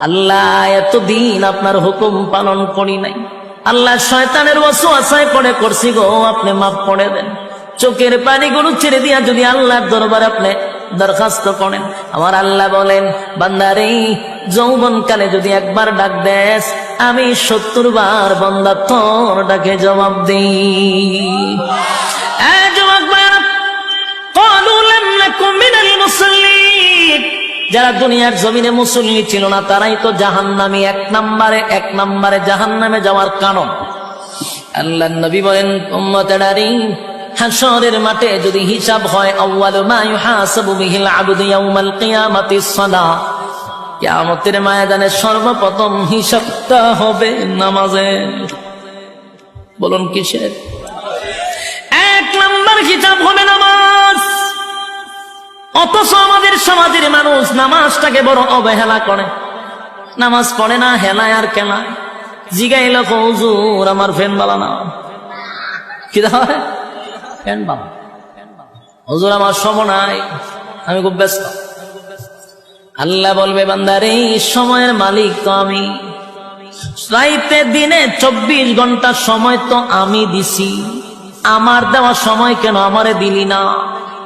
আল্লাহ, এতদিন আপনার হুকুম পালন করি নাই। আল্লাহ শয়তানের বসু আশায় পড়ে করছি গো, আপনি মাফ করে দেন। চোখের পানি গরু ছেড়ে দিয়া যদি আল্লাহর দরবার আপনি দরখাস্ত করেন। আমার আল্লাহ বলেন, বান্দারে যৌবন কালে যদি একবার ডাক দেশ আমি সত্তর বার বন্দা তোর ডাকে জবাব দিই। জবাব যারা দুনিয়ার জমিনে মুসল্লি ছিল না, তারাই তো জাহান্নামী, এক নাম্বারে, এক নম্বরে জাহান্নামে যাওয়ার কারণ। আল্লাহ নবী বলেন উম্মতেরারি হাসরের মাঠে যদি হিসাব হয়, আউয়াল মা ইউহাসাবু বিহিল আবদু ইয়াউমাল কিয়ামাতি সালাহ কিয়ামতের ময়দানে সর্বপ্রথম হিসাবটা হবে নামাজের বলুন কিসের? এক নম্বর হিসাব হবে নামাজ। অথচ আমাদের সমাজের মানুষ নামাজটাকে বড় অবহেলা করে। নামাজ পড়ে না, হেলায় আর কেলায় জিগাইল হুজুর, আমার ফ্যান বালা না। কি হুজুর, আমার সম নাই, আমি খুব ব্যস্ত। আল্লাহ বলবে, বান্দারে সময়ের মালিক তো আমি। রাইতে, দিনে চব্বিশ ঘণ্টা সময় তো আমি দিছি। আমার দেওয়া সময় কেন আমারে দিলি না?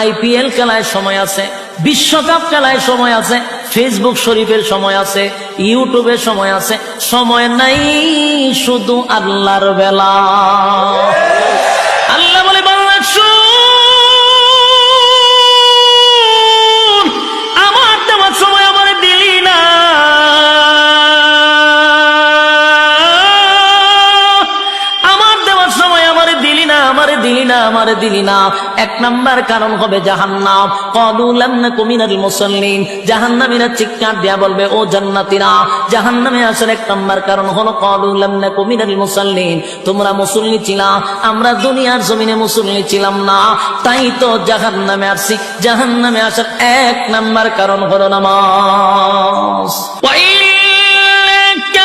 আইপিএল খেলায় সময় আছে, বিশ্বকাপ খেলায় সময় আছে, ফেসবুক শরীফের সময় আছে ইউটিউবের সময় আছে, সময় নাই শুধু আল্লাহর বেলা। দিলি না আমার দিলি না এক নাম্বার কারণ হবে জাহান্নাম কদুলাম না কুমিনাল মুসল্লিন জাহান্নামীরা চিৎকার দেয়া বলবে ও জান্নাতীরা জাহান্নামে আসার এক নাম্বার কারণ হলো কদুলাম না কুমিনাল মুসল্লিন তোমরা মুসল্লি ছিলা আমরা দুনিয়ার জমিনে মুসল্লি ছিলাম না তাই তো জাহান্নামে আসছি জাহান্নামে আসার এক নাম্বার কারণ হলো নামাজ وإنك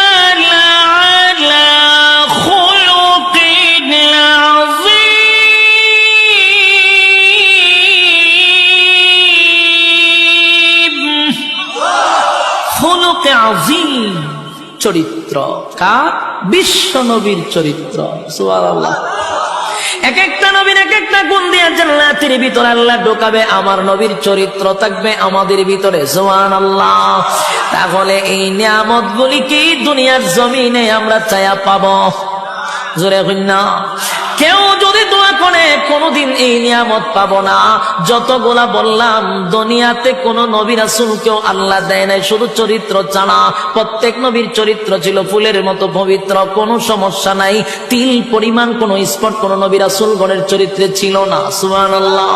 لعلى চরিত্র। কার? বিশ্ব নবীর চরিত্র। এক একটা নবীর এক একটা গুণ দিয়ে জান্নাতের ভিতরে আল্লাহ ঢোকাবে, আমার নবীর চরিত্র থাকবে আমাদের ভিতরে। জোয়ান আল্লাহ তাহলে এই নিয়ামত গুলি কি? দুনিয়ার জমিনে আমরা চায়া পাবো। জোরে না। কেউ যদি দোয়া করে, কোনোদিন এই নিয়ামত পাবো না। যতগুলা বললাম, দুনিয়াতে কোন নবী রাসুল কেউ আল্লাহ দেয় নাই, শুধু চরিত্র চানা। প্রত্যেক নবীর চরিত্র ছিল ফুলের মতো পবিত্র, কোনো সমস্যা নাই। তিল পরিমাণ কোনো স্পট কোন নবী রাসুল গণের চরিত্রে ছিল না সুমান আল্লাহ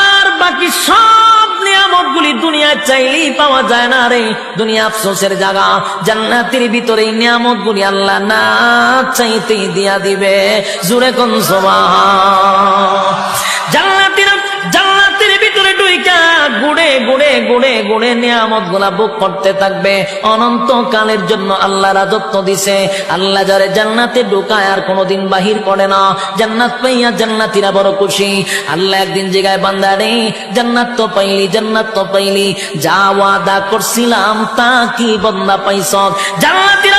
আর বাকি সব নিয়ামত গুলি দুনিয়া চাইলেই পাওয়া যায় না রে। দুনিয়া আফসোসের জায়গা। জান্নাতের ভিতরে এই নিয়ামত গুলি আল্লাহ না চাইতেই দিয়া দিবে। জুড়ে কোন জান্নাতিরা জান্নাতের গুড়ে গুড়ে গুড়ে গুড়ে নিয়ামতগুলা বুক করতে থাকবে। অনন্ত কালের জন্য আল্লাহ রাজত্ব দিছে। আল্লাহ যারে জান্নাতে ঢুকায় আর কোনোদিন বাহির করে না। জান্নাত পাইয়া জান্নাতিরা বড় খুশি। আল্লাহ একদিন জায়গায় বান্দা রে, জান্নাত তো পাইলি, জান্নাত তো পাইলি। যা ওয়াদা করছিলাম তা কি বন্দা পাইছ জান্নাতিরা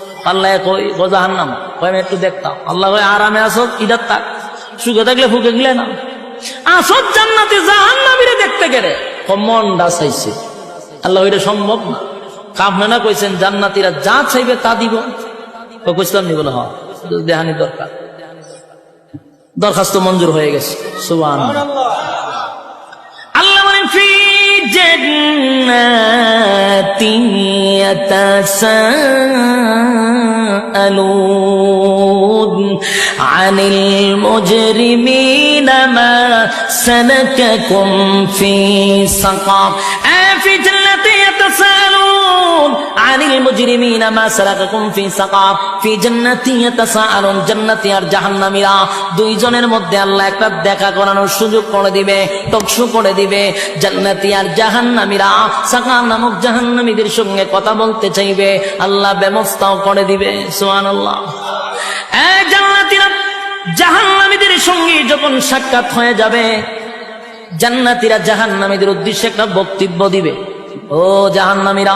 আল্লাহ কই গোজাহান নাম কই আমি একটু দেখতাম। আল্লাহ কই আরামে আসো ইদার থাক সুখে থাকলে ফুকে গেলে না। আসত জান্নাতে জাহান নামিরে দেখতে গেলে মন ডাসাইছে আল্লাহ ওইটা সম্ভব না। কামনা না কইছেন, জান্নাতিরা যা চাইবে তা দিব। তো কইছিলাম নি বলে হ্যাঁ দেহানি দরকার। দরখাস্ত মঞ্জুর হয়ে গেছে। ফি جنات يتساءلون عن المجرمين ما سلككم في سقر. آه، দুইজনের মধ্যে আল্লাহ একটা দেখা করানোর সুযোগ করে দিবে, টকশু করে দিবে। জান্নাতি আর নামক জাহান্নামীদের সঙ্গে কথা বলতে চাইবে। আল্লাহ ব্যবস্থাও করে দিবে জান্নাতীরা জাহান্নামীদের সঙ্গে যখন সাক্ষাৎ হয়ে যাবে, জান্নাতীরা জাহান্নামীদের উদ্দেশ্যে একটা বক্তব্য দিবে। ও জাহান্নামীরা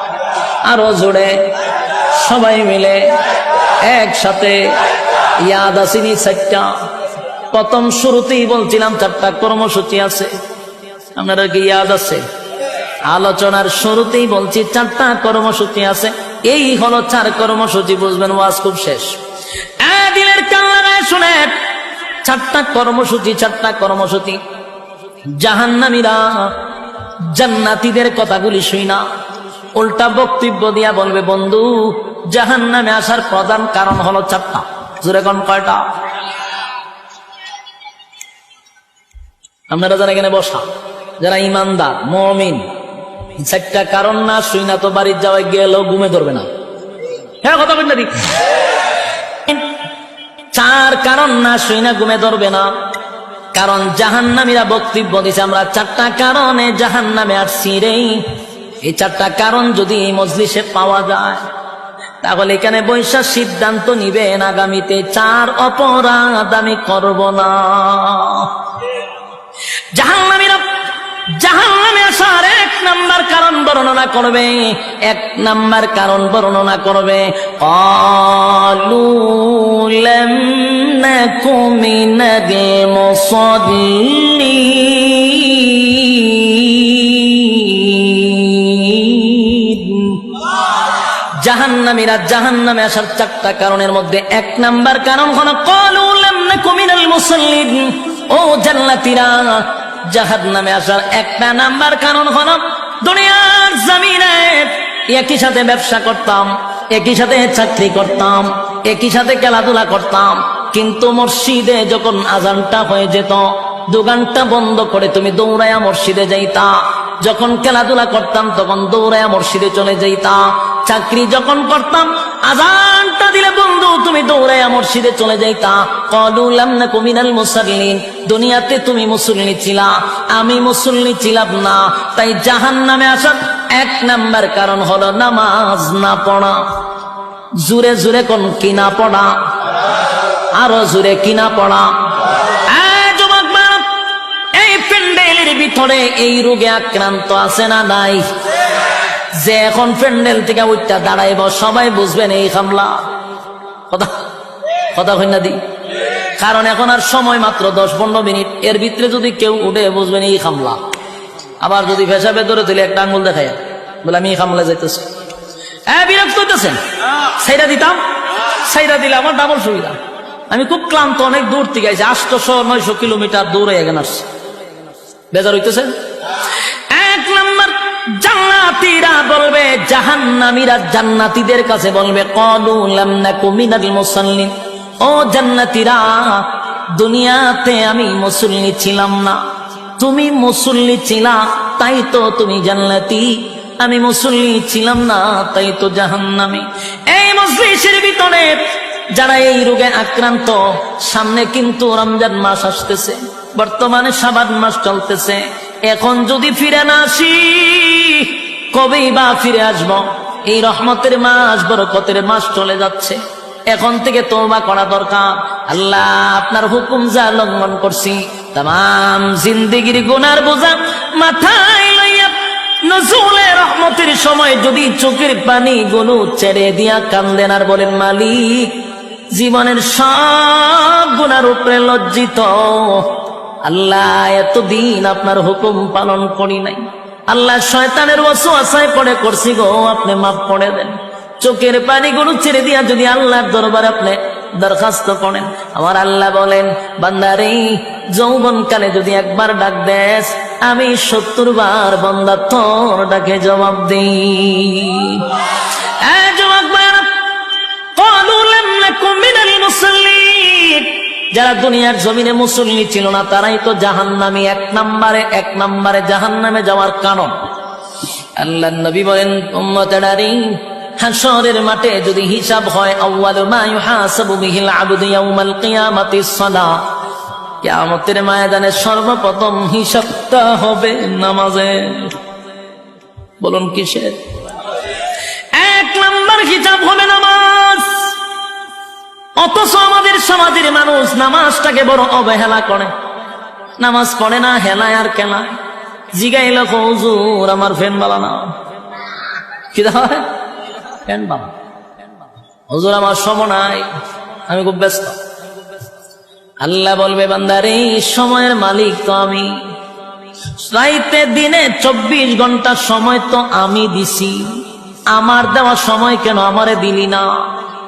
আরও জুড়ে সবাই মিলে একসাথে ইয়াদ আসিনি চারটা। প্রথম শুরুতেই বলছিলাম চারটা কর্মসূচি আছে। আপনারা কি ইয়াদ আছে? আলোচনার শুরুতেই বলছি চারটা কর্মসূচি আছে। এই হলো চার কর্মসূচি, বুঝবেন ওয়াজ খুব শেষ। এ দিলের শুনে, চারটা কর্মসূচি চারটা কর্মসূচি। জাহান্নামীরা জান্নাতীদের কথাগুলি শুই না। উল্টা বক্তব্য দিয়া বলবে, বন্ধু জাহান নামে আসার প্রধান কারণ হলো চারটা। জোরে কোন কয়টা? আপনারা যারা এখানে বসা, যারা ইমানদার, মমিন চারটা কারণ না শুই না তো বাড়ির যাওয়ায় গেলেও ঘুমে ধরবে না। হ্যাঁ কথা বলতে দিক চার কারণ না শুই না ঘুমে ধরবে না। কারণ জাহান্নামীরা বক্তব্য দিছে আমরা চারটা কারণে জাহান নামে আসছি রে। এই চারটা কারণ যদি এই মজলিসে পাওয়া যায়, তাহলে এখানে বৈশাখ সিদ্ধান্ত নিবেন আগামীতে চার অপরাধ আমি করব না। জাহান্নামীরা জাহান নামে আসার এক নাম্বার কারণ বর্ণনা করবে, এক নাম্বার কারণ বর্ণনা করবে অলুলম কুমিনদে জাহান্নামীরা জাহান্নামে আসার চারটা কারণের মধ্যে এক নাম্বার কারণ হলো কলুলাম না ও জান্নাতীরা জাহাদ নামে আসার একটা নাম্বার কারণ হলো, দুনিয়ার জমিনে একই সাথে ব্যবসা করতাম, একই সাথে চাকরি করতাম, একই সাথে খেলাধুলা করতাম, কিন্তু মসজিদে যখন আজানটা হয়ে যেত, দোকানটা বন্ধ করে তুমি দৌড়ায়া মসজিদে যাইতা, যখন খেলাধুলা করতাম তখন দৌড়াইয়া মসজিদে চলে যাইতা চাকরি যখন করতাম, আজানটা দিলে, বন্ধু, তুমি দৌড়াইয়া মসজিদে চলে যাইতা। কলুলাম না কুমিনাল মুসাল্লিন। দুনিয়াতে তুমি মুসল্লি ছিলা। আমি মুসল্লি ছিলাম না। তাই জাহান নামে আসার এক নাম্বার কারণ হলো নামাজ না পড়া। জুরে জুরে কোন কিনা পড়া? আরও জুরে কিনা পড়া। এই প্যান্ডেলের ভিতরে এই রোগে আক্রান্ত আছে না নাই? যে এখন প্যান্ডেল থেকে উঠটা দাঁড়াইব, সবাই বুঝবেন এই হামলা। কথা? কথা হই না দি? কারণ এখন আর সময় মাত্র দশ পনেরো মিনিট। এর ভিতরে যদি কেউ উঠে, বুঝবেন এই হামলা। আবার যদি পেশাবে ধরে তুলে, একটা আঙ্গুল দেখায়। বলে, আমি এই হামলা যাইতেছি। হ্যাঁ বিরক্ত হইতেছেন? সেইটা দিতাম? সাইরা দিলে আমার ডাবল সুবিধা। আমি খুব ক্লান্ত, অনেক দূর থেকে আইছি। আটশো নয়শো কিলোমিটার দূরে এখানে আসছি। বেজার হইতেছে? এক নম্বর জান্নাতীরা বলবে, জাহান্নামীরা জান্নাতীদের কাছে বলবে, কলু লাম মিনাল মুসাল্লিন। ও জান্নাতীরা, দুনিয়াতে আমি মুসল্লি ছিলাম না। তুমি মুসল্লি ছিলা, তাই তো তুমি জান্নাতি। আমি মুসল্লি ছিলাম না, তাই তো জাহান্নামী। এই মজলিসের ভিতরে যারা এই রোগে আক্রান্ত, সামনে কিন্তু রমজান মাস আসতেছে, বর্তমানে সাবান মাস চলতেছে। এখন যদি ফিরে না আসি, কবেই বা ফিরে আসব? এই রহমতের মাস, বরকতের মাস চলে যাচ্ছে। এখন থেকে তোবা করা দরকার। আল্লাহ আপনার হুকুম যা লঙ্ঘন করছি, তাম জিন্দিগির গুনার বোঝা মাথায় লইয়া নজরুলে রহমতের সময় যদি চোখের পানি গুলো ছেড়ে দিয়া কান্দেন আর বলেন, মালিক, জীবনের সব গুণার উপরে লজ্জিত। আল্লাহ, এতদিন আপনার হুকুম পালন করি নাই। আল্লাহ শয়তানের ওয়াসওয়াসায় পড়ে করছি গো, আপনি মাফ করে দেন। চোখের পানি গরু ছেড়ে দিয়া যদি আল্লাহর দরবার আপনি দরখাস্ত করেন। আমার আল্লাহ বলেন, বান্দারে যৌবন কালে যদি একবার ডাক দেশ আমি সত্তর বার বন্দা তোর ডাকে জবাব দিই। জবাব মুসলিম যারা দুনিয়ার জমিনে মুসল্লি ছিল না, তারাই তো জাহান্নামী এক নম্বরে এক নম্বরে জাহান্নামে যাওয়ার কারণ। আল্লাহ নবী বলেন হাসরের মাঠে যদি হিসাব হয়, আউয়ালু মা ইউহাসাবু বিহিল আবদু ইয়াউমাল কিয়ামাতিস সালাহ কিয়ামতের ময়দানে সর্বপ্রথম হিসাবটা হবে নামাজে। বলুন কিসের? এক নম্বর হিসাব হবে নামাজ। অথচ আমাদের সমাজের মানুষ নামাজটাকে বড় অবহেলা করে। নামাজ পড়ে না, হেলায় আর কেলায় জিগাইল হুজুর, আমার ফ্যান বালা না। কি হয়? ফ্যান বালা। হুজুর, আমার সম নাই, আমি খুব ব্যস্ত। আল্লাহ বলবে, বান্দারে সময়ের মালিক তো আমি। রাইতে, দিনে চব্বিশ ঘণ্টা সময় তো আমি দিছি। আমার দেওয়া সময় কেন আমারে দিলি না?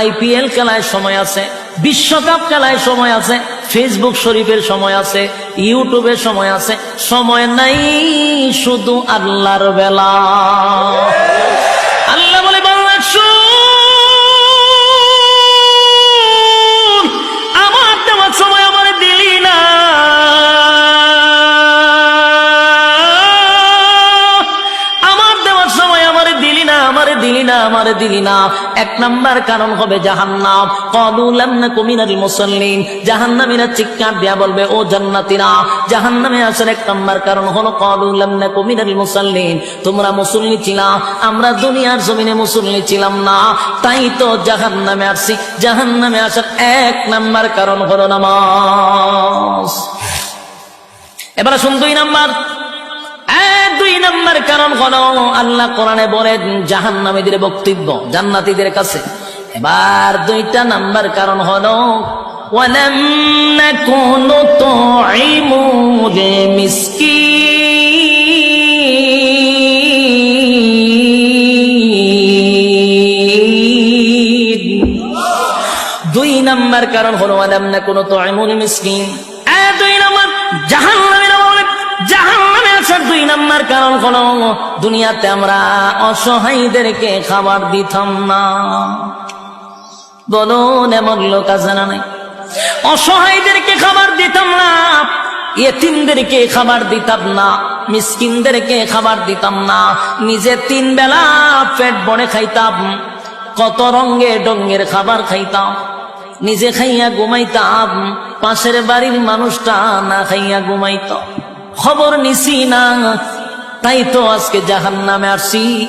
আইপিএল খেলায় সময় আছে, বিশ্বকাপ খেলায় সময় আছে, ফেসবুক শরীফের সময় আছে ইউটিউবের সময় আছে, সময় নাই শুধু আল্লাহর বেলা। না, আমার দিলি না। এক নাম্বার কারণ হবে জাহান্নাম। কদুলাম না কুমিনাল মুসল্লিন। জাহান্নামীরা চিৎকার দেয়া বলবে, ও জান্নাতীরা! জাহান্নামে আসার এক নাম্বার কারণ হলো কদুলাম না কুমিনাল মুসল্লিন। তোমরা মুসল্লি ছিলা, আমরা দুনিয়ার জমিনে মুসল্লি ছিলাম না। তাই তো জাহান্নামে আসছি। জাহান্নামে আসার এক নাম্বার কারণ হলো নামাজ। এবার আসুন দুই নাম্বার। দুই নাম্বার কারণ হলো আল্লাহ কোরআনে বলেন জাহান্নামীদের বক্তব্য জান্নাতীদের কাছে এবার দুইটা নাম্বার কারণ হলো ولم نكن نطعم المسكين দুই নাম্বার কারণ হলো আলাম না কোনো তো এমন মিসকিন দুই নাম্বার জাহান নামে জাহান নামে আসার দুই নাম্বার কারণ হলো, দুনিয়াতে আমরা অসহায়ীদেরকে খাবার দিতাম না। বলুন এমন লোক আছে না নাই? অসহায়ীদেরকে খাবার দিতাম না এতিমদেরকে খাবার দিতাম না, মিসকিনদেরকে খাবার দিতাম না, নিজে তিন বেলা পেট বড়ে খাইতাম, কত রঙে ডঙ্গের খাবার খাইতাম, নিজে খাইয়া ঘুমাইতাম, পাশের বাড়ির মানুষটা না খাইয়া ঘুমাইত। খবর নিছি না। তাই তো আজকে জাহান নামে আসি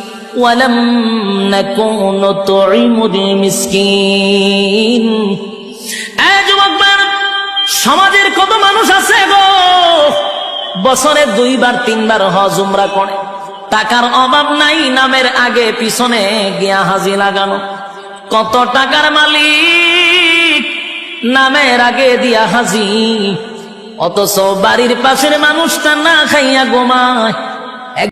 সমাজের কত মানুষ আছে গো? বছরে দুইবার, তিনবার হজ উমরা করে। টাকার অভাব নাই, নামের আগে পিছনে গিয়া হাজি লাগানো। কত টাকার মালিক, নামের আগে দিয়া হাজি। অথচ বাড়ির পাশের মানুষটা না খাইয়া গোমায়